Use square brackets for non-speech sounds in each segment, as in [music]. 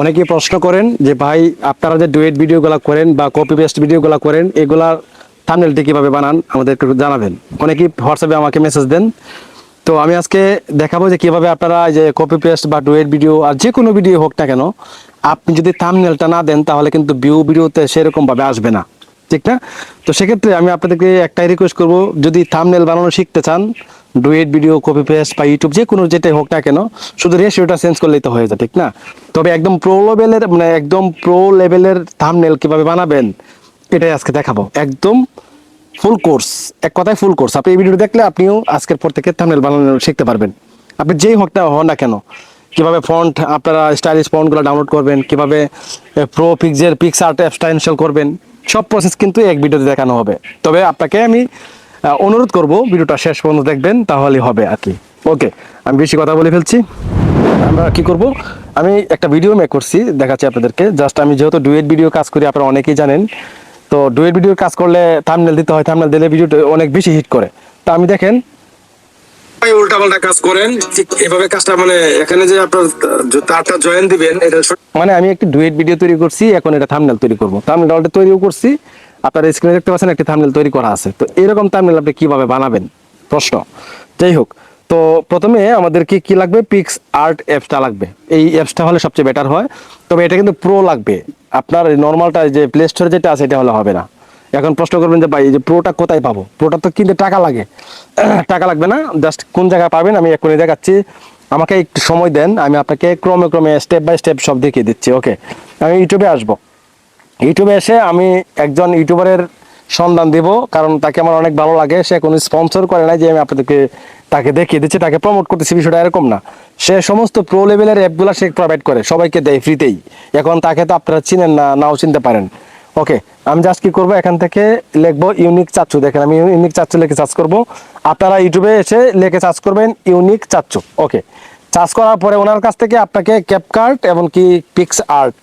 অনেকেই প্রশ্ন করেন যে, ভাই, আপনারা যে ডুয়েট ভিডিওগুলো করেন বা কপি পেস্ট ভিডিওগুলো করেন, এগুলার থামনেলটি কীভাবে বানান, আমাদের একটু জানাবেন। অনেকেই হোয়াটসঅ্যাপে আমাকে মেসেজ দেন। তো আমি আজকে দেখাবো যে, কীভাবে আপনারা যে কপি পেস্ট বা ডুয়েট ভিডিও আর যে কোনো ভিডিও হোক না কেন, আপনি যদি থামনেলটা না দেন, তাহলে কিন্তু ভিউ ভিডিওতে সেরকমভাবে আসবে না। ঠিক না? তো সেক্ষেত্রে আমি আপনাদেরকে একটাই রিকোয়েস্ট করব, যদি থামনেল বানানো শিখতে চান ডুয়েট ভিডিও কপি পেস্ট বা ইউটিউব যে কোনো যেটাই হোক না কেন, শুধু রেশিওটা চেঞ্জ করলেই তো হয়ে যায়, ঠিক না? তবে একদম প্রো লেভেলের মানে একদম প্রো লেভেলের থামনেল কীভাবে বানাবেন, এটাই আজকে দেখাবো। একদম ফুল কোর্স এক কথায় ফুল কোর্স আপনি এই ভিডিও দেখলে আপনিও আজকের পর থেকে থামনেল বানানো শিখতে পারবেন। আপনি যেই হোক না হন না কেন, কীভাবে ফন্ট আপনারা স্টাইলিশ ফন্টগুলো ডাউনলোড করবেন, কীভাবে প্রো পিক্সের পিক্স আর্ট অ্যাপসটা ইনস্টল করবেন, সব প্রসেস কিন্তু এক ভিডিওতে দেখানো হবে। তবে আপনাকে আমি অনুরোধ করব ভিডিওটা শেষ পর্যন্ত দেখবেন তাহলেই হবে আর কি। ওকে আমি বেশি কথা বলে ফেলছি। আমরা কি করব? আমি একটা ভিডিও মেক করছি দেখাচ্ছি আপনাদেরকে। জাস্ট আমি যেহেতু ডুয়েট ভিডিও কাজ করি আপনারা অনেকেই জানেন। তো ডুয়েট ভিডিও কাজ করলে থামনেল দিতে হয় থামনেল দিলে ভিডিওটা অনেক বেশি হিট করে। তা আমি দেখেন। কাজ করেন ঠিক এভাবে কাজটা মানে এখানে যে আপনার তারটা জয়েন দিবেন এটা মানে আমি একটি ডুয়েট ভিডিও তৈরি করছি এখন এটা থামনেল তৈরি করব। থামনেল অলরেডি তৈরিও করছি। আপনারা স্ক্রিনে দেখতে পাচ্ছেন একটি থামনেল তৈরি করা আছে। তো এরকম থামনেল আপনি কীভাবে বানাবেন? প্রশ্ন। যাই হোক, তো প্রথমে আমাদের কি কি লাগবে? পিক্স আর্ট অ্যাপসটা লাগবে। এই অ্যাপসটা হলে সবচেয়ে বেটার হয়। তবে এটা কিন্তু প্রো লাগবে। আপনার নর্মালটা যে প্লে স্টোরে যেটা আছে, এটা হলে হবে না। এখন প্রশ্ন করবেন যে, ভাই, এই যে প্রোটা কোথায় পাবো? প্রোটা তো কিনতে টাকা লাগে। [clears throat] টাকা লাগবে না। জাস্ট কোন জায়গায় পাবেন, আমি এক্ষুনি দেখাচ্ছি। আমাকে একটু সময় দেন। আমি আপনাকে ক্রমে ক্রমে স্টেপ বাই স্টেপ সব দেখিয়ে দিচ্ছি। ওকে আমি ইউটিউবে আসব। ইউটিউবে এসে আমি একজন ইউটিউবারের সন্ধান দিব, কারণ তাকে আমার অনেক ভালো লাগে। সে কোনো স্পন্সর করে না যে আমি আপনাদেরকে তাকে দেখিয়ে দিচ্ছি, তাকে প্রমোট করতেছি, বিষয়টা এরকম না। সে সমস্ত প্রো লেভেলের অ্যাপগুলো সে প্রোভাইড করে, সবাইকে দেয় ফ্রিতেই এখন তাকে তো আপনারা চিনেন না, নাও চিনতে পারেন। ওকে আমি জাস্ট কি করব, এখান থেকে লিখব ইউনিক চাচ্ছু দেখেন, আমি ইউনিক চাচ্ছু লিখে চার্জ করব। আপনারা ইউটিউবে এসে লিখে চার্জ করবেন ইউনিক চাচ্ছু ওকে চার্জ করার পরে ওনার কাছ থেকে আপনাকে ক্যাপকার্ট এবং কি পিক্স আর্ট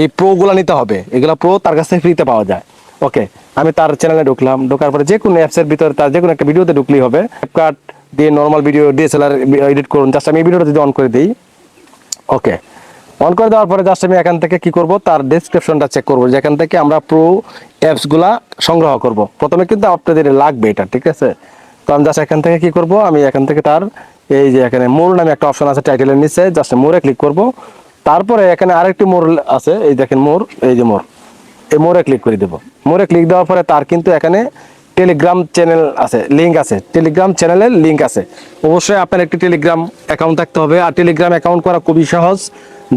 এই প্রোগুলো নিতে হবে। এগুলো প্রো তার কাছ ফ্রিতে পাওয়া যায়। ওকে আমি তার চ্যানেলে ঢুকলাম। ঢোকার পরে যে কোনো অ্যাপসের ভিতরে তার যে কোনো একটা ভিডিওতে ঢুকলেই হবে। ফ্লিপকার্ট দিয়ে নর্মাল ভিডিও ডিএসএলআর এডিট করুন। জাস্ট আমি এই ভিডিওটা যদি অন করে দিই। ওকে অন করে দেওয়ার পরে জাস্ট আমি এখান থেকে কি করব? তার ডেসক্রিপশনটা চেক করব। যেখান থেকে আমরা প্রো অ্যাপসগুলা সংগ্রহ করব। প্রথমে কিন্তু আপনাদের লাগবে এটা, ঠিক আছে? তো আমি জাস্ট এখান থেকে কি করব? আমি এখান থেকে তার এই যে এখানে মোর নামে একটা অপশন আছে টাইটেলের নিচে জাস্ট মোরে ক্লিক করব। তারপরে এখানে আরেকটি মোর আছে, এই দেখেন মোর এই যে মোর এই মোরে ক্লিক করে দেবো। মোরে ক্লিক দেওয়ার পরে তার কিন্তু এখানে টেলিগ্রাম চ্যানেল আছে লিঙ্ক আছে। টেলিগ্রাম চ্যানেলের লিঙ্ক আছে। অবশ্যই আপনার একটি টেলিগ্রাম অ্যাকাউন্ট থাকতে হবে। আর টেলিগ্রাম অ্যাকাউন্ট করা খুবই সহজ।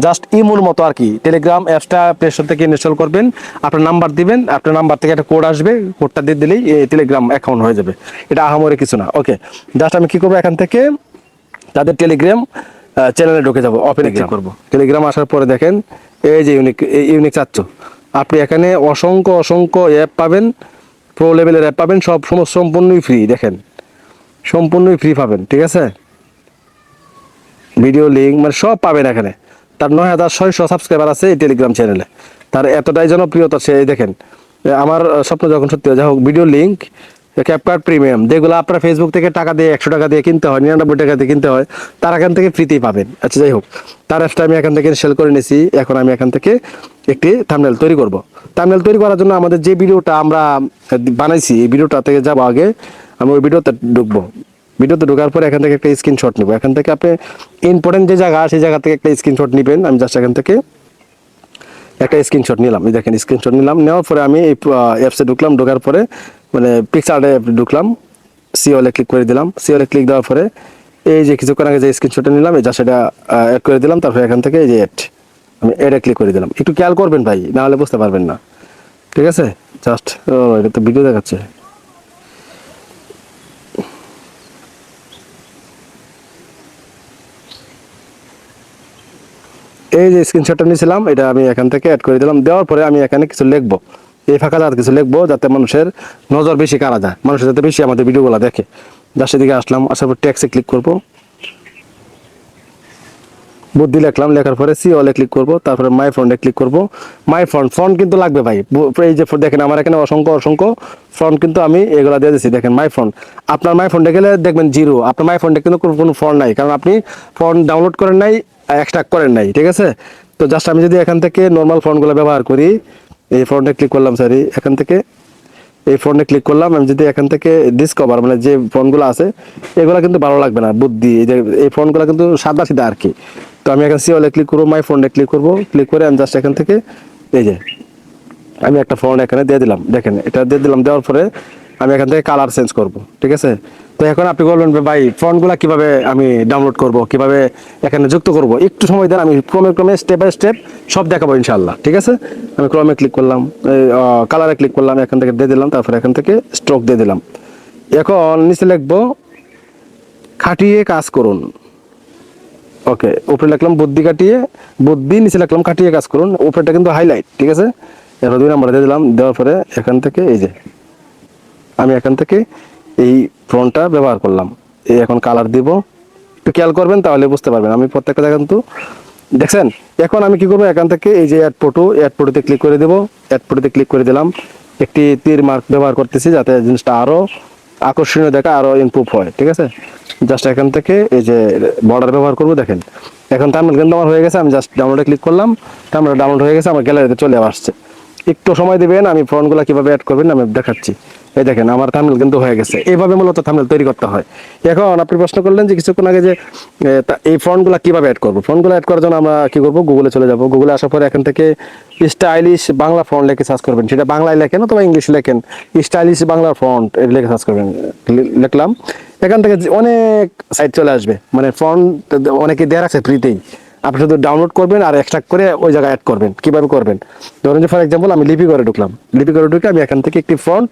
জাস্ট ইমোর মতো আর কি। টেলিগ্রাম অ্যাপসটা প্লে স্টোর থেকে ইনস্টল করবেন। আপনার নাম্বার দিবেন। আপনার নাম্বার থেকে একটা কোড আসবে। কোডটা দিয়ে দিলেই টেলিগ্রাম অ্যাকাউন্ট হয়ে যাবে। এটা আহামরে কিছু না। ওকে জাস্ট আমি কী করব এখান থেকে? তাদের টেলিগ্রাম চ্যানেলে ঢুকে যাব ওপেন ক্লিক করব। টেলিগ্রাম আসার পরে দেখেন এই যে ইউনিক ইউনিক চাচ্ছ। আপনি এখানে অসংখ্য অসংখ্য অ্যাপ পাবেন প্রো লেভেলের অ্যাপ পাবেন সব সমস্ত সম্পূর্ণই ফ্রি দেখেন। সম্পূর্ণই ফ্রি পাবেন ঠিক আছে? ভিডিও লিঙ্ক মানে সব পাবেন এখানে। তার নয় হাজার ছয়শো সাবস্ক্রাইবার আছে এই টেলিগ্রাম চ্যানেলে তার এতটাই জনপ্রিয়তা সে দেখেন। আমার স্বপ্ন যখন সত্যি হয়, যাই হোক ভিডিও লিঙ্ক ক্যাপকার্ট প্রিমিয়াম যেগুলো আপনার ফেসবুক থেকে টাকা দিয়ে, একশো টাকা দিয়ে কিনতে হয়, নিরানব্বই টাকা দিয়ে কিনতে হয়, তার এখান থেকে ফ্রিতেই পাবেন। আচ্ছা যাই হোক, তার অ্যাপসটা আমি এখান থেকে সেল করে নিয়েছি এখন আমি এখান থেকে একটি থামনেল তৈরি করব। থামনেল তৈরি করার জন্য আমাদের যে ভিডিওটা আমরা বানাইছি, এই ভিডিওটা থেকে যাব আগে, আমি ওই ভিডিওতে ঢুকবো। ভিডিওতে ঢোকার পরে এখান থেকে একটা স্ক্রিনশট নেব। এখান থেকে আপনি ইম্পর্টেন্ট যে জায়গা, সেই জায়গা থেকে একটা স্ক্রিনশট নেবেন। আমি জাস্ট এখান থেকে একটা স্ক্রিনশট নিলাম। এই দেখেন স্ক্রিনশট নিলাম। নেওয়ার পরে আমি এই অ্যাপসে ঢুকলাম। ঢোকার পরে মানে পিকচারে ঢুকলাম সিওলে ক্লিক করে দিলাম। সিওলে ক্লিক দেওয়ার পরে এই যে কিছুক্ষণ আগে যে স্ক্রিনশটটা নিলাম, এই জাস্ট এটা অ্যাড করে দিলাম, তারপরে এখান থেকে এই যে অ্যাড আমি এডে ক্লিক করে দিলাম। একটু খেয়াল করবেন ভাই, না হলে বুঝতে পারবেন না। ঠিক আছে? জাস্ট ও, এটা তো ভিডিও দেখাচ্ছে। এই যে স্ক্রিনশটটা নিয়েছিলাম, এটা আমি এখান থেকে অ্যাড করে দিলাম। দেওয়ার পরে আমি এখানে কিছু লিখব। এই ফাঁকা যাতে কিছু লিখব যাতে মানুষের নজর বেশি কারা যায়। মানুষের যাতে বেশি আমাদের ভিডিওগুলো দেখে। যার সেদিকে আসলাম আসার পর ট্যাক্সে ক্লিক করব। বুদ্ধি লিখলাম, লেখার পরে সি অলে ক্লিক করব, তারপরে মাই ফ্রন্টে ক্লিক করব। মাই ফ্রন্ট ফ্রন্ট কিন্তু লাগবে ভাই। এই যে দেখেন আমার এখানে অসংখ্য অসংখ্য ফ্রন্ট কিন্তু আমি এগুলা দিয়ে দিচ্ছি দেখেন মাই ফ্রন্ট আপনার মাই ফ্রন্টে গেলে দেখবেন জিরো আপনার মাই ফ্রন্টে কিন্তু কোনো ফ্রন্ট নাই। কারণ আপনি ফ্রন্ট ডাউনলোড করেন নাই এক্সট্রাক্ট করেন নাই। ঠিক আছে? তো জাস্ট আমি যদি এখান থেকে নর্মাল ফন্টগুলো ব্যবহার করি এই ফন্টে ক্লিক করলাম সরি এখান থেকে এই ফোনে ক্লিক করলাম, আমি যদি এখান থেকে ডিসকভার মানে যে ফোনগুলো আছে, এগুলো কিন্তু ভালো লাগবে না, বুদ্ধি, এই যে, এই ফোনগুলো কিন্তু সাদা সিধা আর কি। তো আমি এখানে সিওলে ক্লিক করব মাই ফোনে ক্লিক করব ক্লিক করে আমি জাস্ট এখান থেকে, এই যে, আমি একটা ফোন এখানে দিয়ে দিলাম। দেখেন, এটা দিয়ে দিলাম, দেওয়ার পরে আমি এখান থেকে কালার চেঞ্জ করব, ঠিক আছে? তো এখন আপনি বলবেন ভাই, ফোনগুলো কীভাবে আমি ডাউনলোড করব, কীভাবে এখানে যুক্ত করব? একটু সময় দেন, আমি ক্রমে ক্রমে স্টেপ বাই স্টেপ সব দেখাবো ইনশাল্লাহ ঠিক আছে? আমি ক্রমে ক্লিক করলাম কালারে ক্লিক করলাম, এখান থেকে দিয়ে দিলাম, তারপরে এখান থেকে স্ট্রোক দিয়ে দিলাম। এখন নিচে লিখব, খাটিয়ে কাজ করুন। ওকে উপরে লিখলাম বুদ্ধি কাটিয়ে বুদ্ধি, নিচে লিখলাম কাটিয়ে কাজ করুন, উপরেটা কিন্তু হাইলাইট ঠিক আছে? এবার দুই নম্বরে দিয়ে দিলাম, দেওয়ার পরে এখান থেকে এই যে, আমি এখান থেকে এই ফোনটা ব্যবহার করলাম। এই এখন কালার দিব। একটু খেয়াল করবেন তাহলে বুঝতে পারবেন। আমি প্রত্যেকটা জায়গা কিন্তু দেখছেন? এখন আমি কি করব? এখান থেকে এই যে অ্যাড ফটো অ্যাড ফটোতে ক্লিক করে দেবো। অ্যাড ফটোতে ক্লিক করে দিলাম। একটি তীর মার্ক ব্যবহার করতেছি যাতে জিনিসটা আরও আকর্ষণীয় দেখা আরও ইমপ্রুভ হয়। ঠিক আছে? জাস্ট এখান থেকে এই যে বর্ডার ব্যবহার করব, দেখেন। এখন থাম্বনেল কিন্তু আমার হয়ে গেছে, আমি জাস্ট ডাউনলোডে ক্লিক করলাম। থাম্বনেল ডাউনলোড হয়ে গেছে, আমার গ্যালারিতে চলে আসছে। একটু সময় দিবেন, আমি ফোনগুলো কীভাবে অ্যাড করবেন আমি দেখাচ্ছি। এই দেখেন, আমার থাম্বনেল কিন্তু হয়ে গেছে। এইভাবে মূলত থাম্বনেল তৈরি করতে হয়। এখন আপনি প্রশ্ন করলেন যে কিছুক্ষণ আগে যে এই ফোনগুলো কীভাবে অ্যাড করব? ফোনগুলো অ্যাড করার জন্য আমরা কি করব? গুগলে চলে যাব। গুগলে আসার পরে এখান থেকে স্টাইলিশ বাংলা ফন্ট লিখে সার্চ করবেন। সেটা বাংলায় লেখেন অথবা ইংলিশ লেখেন। স্টাইলিশ বাংলা ফন্ট লেখে সার্চ করবেন। লিখলাম। এখান থেকে অনেক সাইট চলে আসবে। মানে ফন্ট অনেকে দেওয়া রাখছে ফ্রিতেই আপনি শুধু ডাউনলোড করবেন আর এক্সট্রাক্ট করে ওই জায়গায় অ্যাড করবেন। কীভাবে করবেন? ধরুন যে ফর এক্সাম্পল আমি লিপি করে ঢুকলাম। লিপি করে ঢুকে আমি এখান থেকে একটি ফন্ট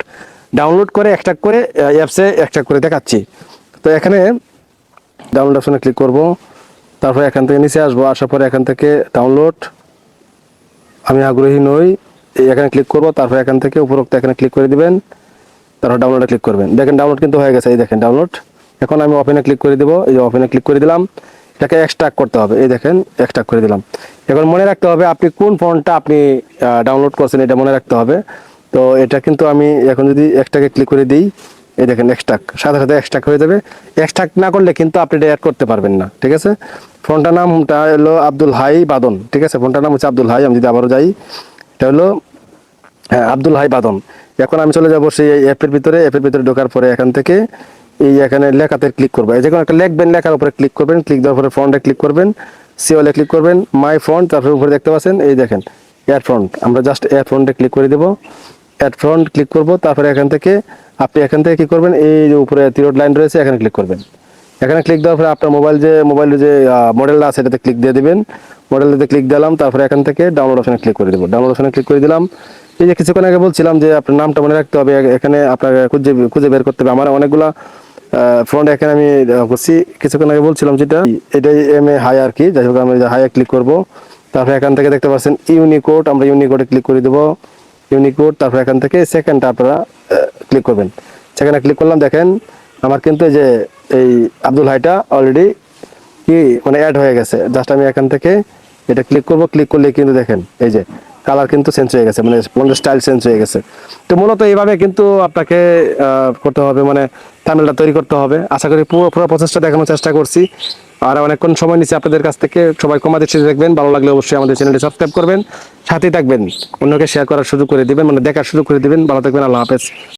ডাউনলোড করে এক্সট্রাক্ট করে অ্যাপসে এক্সট্রাক্ট করে দেখাচ্ছি। তো এখানে ডাউনলোড অপশনে ক্লিক করব। তারপর এখান থেকে নিচে আসব, আসার পরে এখান থেকে ডাউনলোড আমি আগ্রহী নই এখানে ক্লিক করব, তারপর এখান থেকে উপরোক্ত এখানে ক্লিক করে দিবেন। তারপর ডাউনলোডে ক্লিক করবেন। দেখেন ডাউনলোড কিন্তু হয়ে গেছে, এই দেখেন ডাউনলোড এখন আমি ওপেনে ক্লিক করে দেবো, এই যে ওপেনে ক্লিক করে দিলাম। এটাকে এক্সট্রাক্ট করতে হবে, এই দেখেন এক্সট্রাক্ট করে দিলাম। এখন মনে রাখতে হবে আপনি কোন ফোনটা আপনি ডাউনলোড করছেন, এটা মনে রাখতে হবে। তো এটা কিন্তু আমি এখন যদি একটাকে ক্লিক করে দিই, এই দেখেন এক্সট্রাক্ট সাথে সাথে এক্সট্রাক্ট হয়ে যাবে। এক্সট্রাক্ট না করলে কিন্তু আপনি এটা অ্যাড করতে পারবেন না, ঠিক আছে? ফোনটার নামটা হলো আব্দুল হাই বাদন, ঠিক আছে? ফোনটার নাম হচ্ছে আব্দুল হাই, আমি যদি আবারও যাই, এটা হলো হ্যাঁ আব্দুল হাই বাদন। এখন আমি চলে যাব সেই অ্যাপের ভিতরে অ্যাপের ভিতরে ঢোকার পরে এখান থেকে এই এখানে লেখাতে ক্লিক করব। যে কোনো একটা লিখবেন, লেখার উপরে ক্লিক করবেন ক্লিক দেওয়ার পরে ফন্টে ক্লিক করবেন সিওলে ক্লিক করবেন মাই ফন্ট তারপরে উপরে দেখতে পাচ্ছেন, এই দেখেন এয়ার ফ্রন্ট আমরা জাস্ট এয়ার ফ্রন্টে ক্লিক করে দেবো। অ্যাড ফ্রন্ট ক্লিক করব, তারপরে এখান থেকে আপনি এখান থেকে কি করবেন, এই যে উপরে তিরোড লাইন রয়েছে, এখানে ক্লিক করবেন। এখানে ক্লিক দেওয়ার পরে আপনার মোবাইল যে মোবাইলের যে মডেলটা আছে, এটাতে ক্লিক দিয়ে দিবেন। মডেলটাতে ক্লিক দিলাম, তারপরে এখান থেকে ডাউনলোড অপশনে ক্লিক করে দেবো। ডাউনলোড অপশনে ক্লিক করে দিলাম। এই যে কিছুক্ষণ আগে বলছিলাম যে, আপনার নামটা মনে রাখতে হবে এখানে আপনাকে খুঁজে খুঁজে বের করতে হবে। আমার অনেকগুলা ফ্রন্ট এখানে আমি করছি। কিছুক্ষণ আগে বলছিলাম যেটা, এটাই এম এ হাই আর কি, যাই হোক আমি হাইয়ে ক্লিক করব। তারপরে এখান থেকে দেখতে পাচ্ছেন ইউনিকোড আমরা ইউনিকোডে ক্লিক করে দেবো। ইউনিকোড, তারপর এখান থেকে সেকেন্ডটা আপনারা ক্লিক করবেন। সেখানে ক্লিক করলাম, দেখেন আমার কিন্তু যে এই আব্দুল হাইটা অলরেডি কি মানে অ্যাড হয়ে গেছে। জাস্ট আমি এখান থেকে এটা ক্লিক করব ক্লিক করলে কিন্তু দেখেন, এই যে কালার কিন্তু চেঞ্জ হয়ে গেছে মানে পণ্যের স্টাইল চেঞ্জ হয়ে গেছে। তো মূলত এইভাবে কিন্তু আপনাকে করতে হবে মানে থামেলটা তৈরি করতে হবে। আশা করি পুরো পুরো প্রসেসটা দেখানোর চেষ্টা করছি। আর অনেকক্ষণ সময় নিচ্ছি আপনাদের কাছ থেকে, সবাই কমা দৃষ্টি দেখবেন। ভালো লাগলে অবশ্যই আমাদের চ্যানেলটি সাবস্ক্রাইব করবেন। সাথেই থাকবেন। অন্যকে শেয়ার করার সুযোগ করে দিবেন মানে দেখার সুযোগ করে দিবেন। ভালো থাকবেন, আল্লাহ হাফেজ।